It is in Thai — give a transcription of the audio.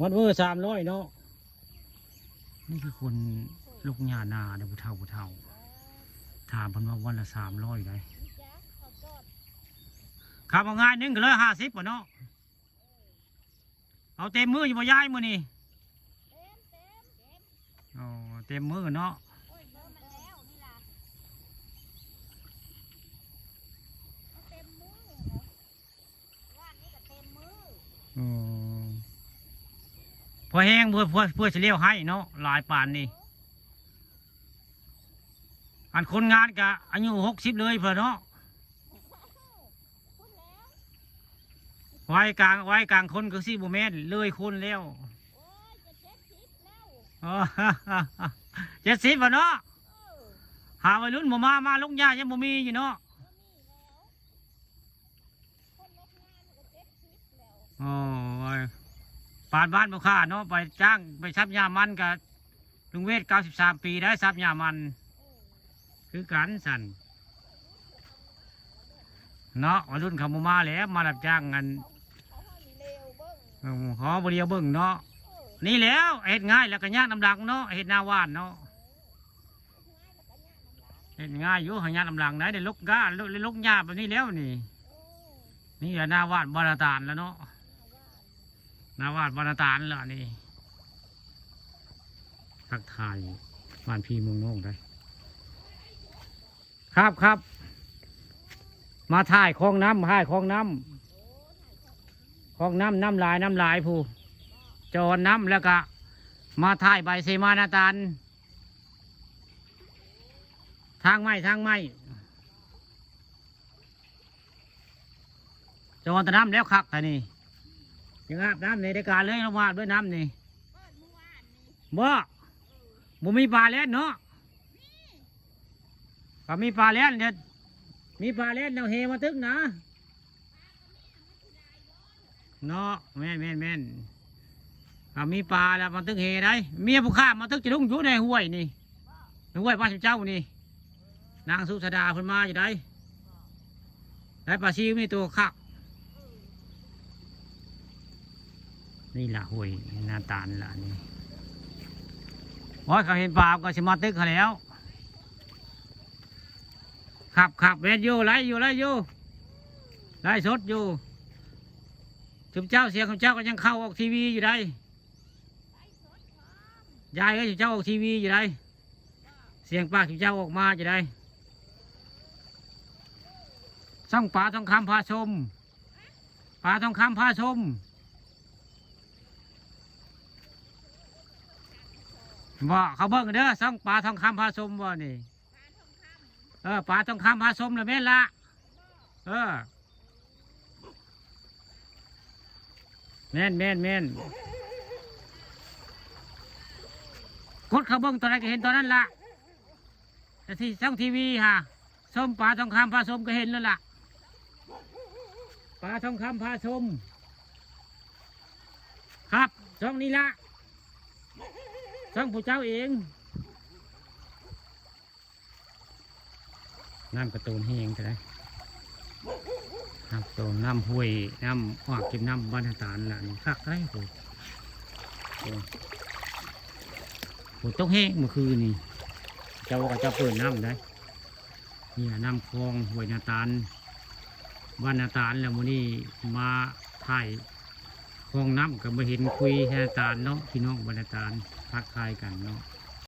วัดเวอร์สามร้อยเนาะนี่คือคนลูกหญ้านาเด้อผู้เฒ่าผู้เฒ่า ถามเพิ่นว่าวันละสามร้อยได้ขับเอาง่ายหนึงก็เลยห้าสิบป่ะเนาะเอาเต็มมืออยู่บ่ย้ายมือนี่อ๋อเต็มมือเนาะ อแห้งเพื่อเพื่อเพื่อจะเลี้ยวให้เนาะหลายป่านนี่อันคนงานกะอายุหกสิบเลยเพื่อเนาะไว้กลางไว้กลางคนก็สิบุแมนเลยคนแล้วอ๋อเจ็ดสิบเนาะหาวัยรุ่นบ่มา มาลงยายังบ่มีอยู่เนาะโอ้ ยปานบ้านบ่ค่าเนาะไปจ้างไปซับยามันกับลุงเวทเก้าสิบสามปีได้ซับยามัน คือกันสันเนาะวัยรุ่นเขามามาแล้วมารับจ้างกันเออขอบริเวเบิ่งเนาะนี่แล้วเห็ดง่ายแล้วก็ยากน้ำหลังเนาะเห็ดนาว่านเนาะเห็ดง่ายอยู่หางยากน้ำหลังได้เดี๋ยวลกก้าลกลกหญ้าแบบนี้แล้วนี่ นี่แหละนาว่านบานาตานแล้วเนาะ นาวานบานาตานแล้วนี่ทักทายบ้านพี่เมืองโน่งได้ ครับครับ มาถ่ายคลองน้ำถ่ายคลองน้ำคลองน้ำน้ำลายน้ำลายผู้จอน้ำแล้วก็ มาถ่ายใบเสมานาตันทางไม้ทางไม้จอนแตน้ำแล้วคักแต่นี่ ยังอาบน้ำในรายการเลยลงมาด้วยน้ำนี่บ่บ่มีปลาแล้วเนาะก็มีปลาเล่นเนี่ยมีปลาเล่นเราเฮมาตึกนะเนาะแม่นแม่นแม่นก็มีปลาแล้วมาตึกเฮได้เมียผู้ข้ามมาตึกจะลุงอยู่ในห้วยนี่ในห้วยป้าสิบเจ้านี่ นางสุสดาเพิ่นมาอยู่ได้ได้ปลาชิวมีตัวคัก นี่ละห้วยนาตาลละนี่โอ้ยเขาเห็นปลาก็สิมาตึกเขาแล้วขับขับเวทอยู่ไล่อยู่ไล่อยู่ไล่สดอยู่ถึงเจ้าเสียงของเจ้าก็ยังเข้าออกทีวีอยู่ได้ยายก็ถึงเจ้าออกทีวีอยู่ได้เสียงปากถึงเจ้าออกมาอยู่ได้ช่องป่าทองคำพาชมป่าทองคำพาชม บ่เขาเบิ่งเด้อช่องป่าทองคำพาชมบ่นี่เออปลาต้องคำผสมลยแม่ละเออแม่นแม่นแม่นกดเขาเบิ้งตอนไหนก็เห็นตอนนั้นละแต่ที่ช่องทีวีฮะส้มปลาทองคำผสมก็เห็นแล้วล่ะปลาทองคำผสมครับช่องนี้ละ ช่องผู้เจ้าเองน้ำกระตูนแห้งจะได้น้ำกระตูนน้ำห้วยน้ำออกกินน้ำบรรทานล่ะนี่คักไรโหโอ้โหตกแห้งเมื่อคืนนี่เจ้าก็จะเปิดน้ำได้เนี่ยน้ำคลองห้วยนาตาลบ้านนาตาลแล้วมื้อนี้มาถ่าย คลองน้ำก็มาเห็นคุยแทนาตาลเนาะพี่น้องบรรดาตาลพักคายกันเนาะ